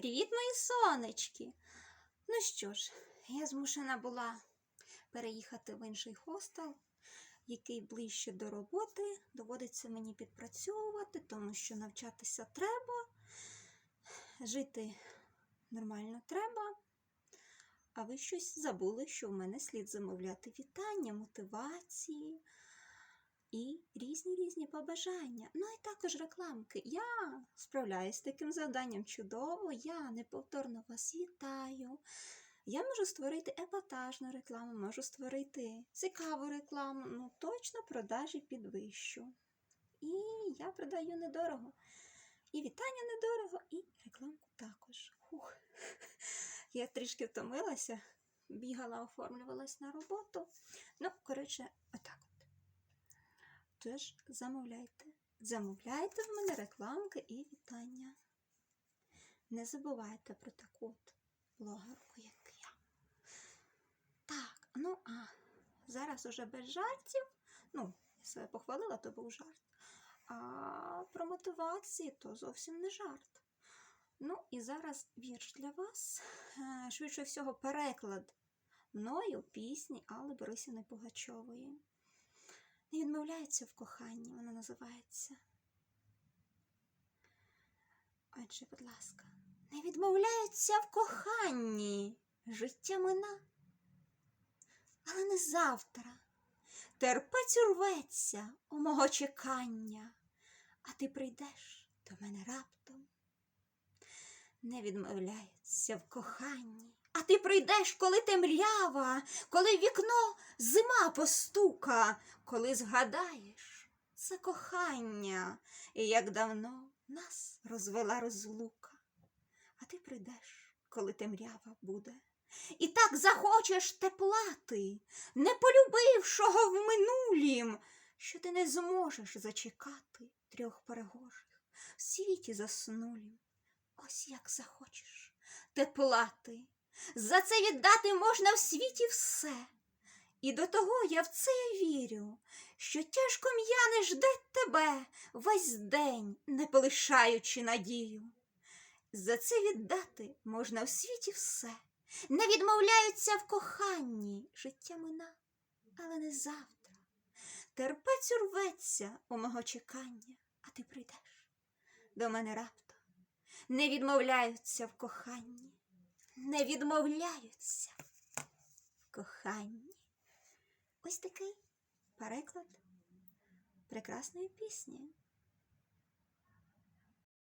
Привіт, мої сонечки! Ну що ж, я змушена була переїхати в інший хостел, який ближче до роботи. Доводиться мені підпрацьовувати, тому що навчатися треба, жити нормально треба. А ви щось забули, що в мене слід замовляти вітання, мотивації і різні різні побажання. Ну і також рекламки. Я справляюсь з таким завданням чудово, я неповторно вас вітаю. Я можу створити епатажну рекламу, можу створити цікаву рекламу, ну точно продажі підвищу. І я продаю недорого. І вітання недорого, і рекламку також. Фух. Я трішки втомилася, бігала, оформлювалась на роботу. Ну, коротше, отак от. Тож замовляйте. Замовляйте в мене рекламки і вітання. Не забувайте про таку от блогерку, як я. Так, ну а зараз уже без жартів. Ну, я себе похвалила, то був жарт. А про мотивації то зовсім не жарт. Ну і зараз вірш для вас. Е, Швидше всього, переклад мною пісні Алли Борисівни Пугачової. Не відмовляється в коханні, вона називається. Отже, будь ласка, не відмовляються в коханні. Життя мина. Але не завтра. Терпець урветься у мого чекання, а ти прийдеш до мене раптом. Не відмовляються в коханні, а ти прийдеш, коли темрява, коли вікно зима постука, коли згадаєш це кохання, і як давно нас розвела розлука. А ти прийдеш, коли темрява буде. І так захочеш тепла ти, не полюбившого в минулім, що ти не зможеш зачекати трьох перегожих в світі заснулім. Ось як захочеш тепла ти. За це віддати можна в світі все. І до того я в це вірю, що тяжко м'яне жде тебе весь день, не полишаючи надію. За це віддати можна в світі все. Не відмовляються в коханні життя мина, але не завтра. Терпець урветься у мого чекання, а ти прийдеш до мене раптом. Не відмовляються в коханні, не відмовляються коханні. Ось такий переклад прекрасної пісні.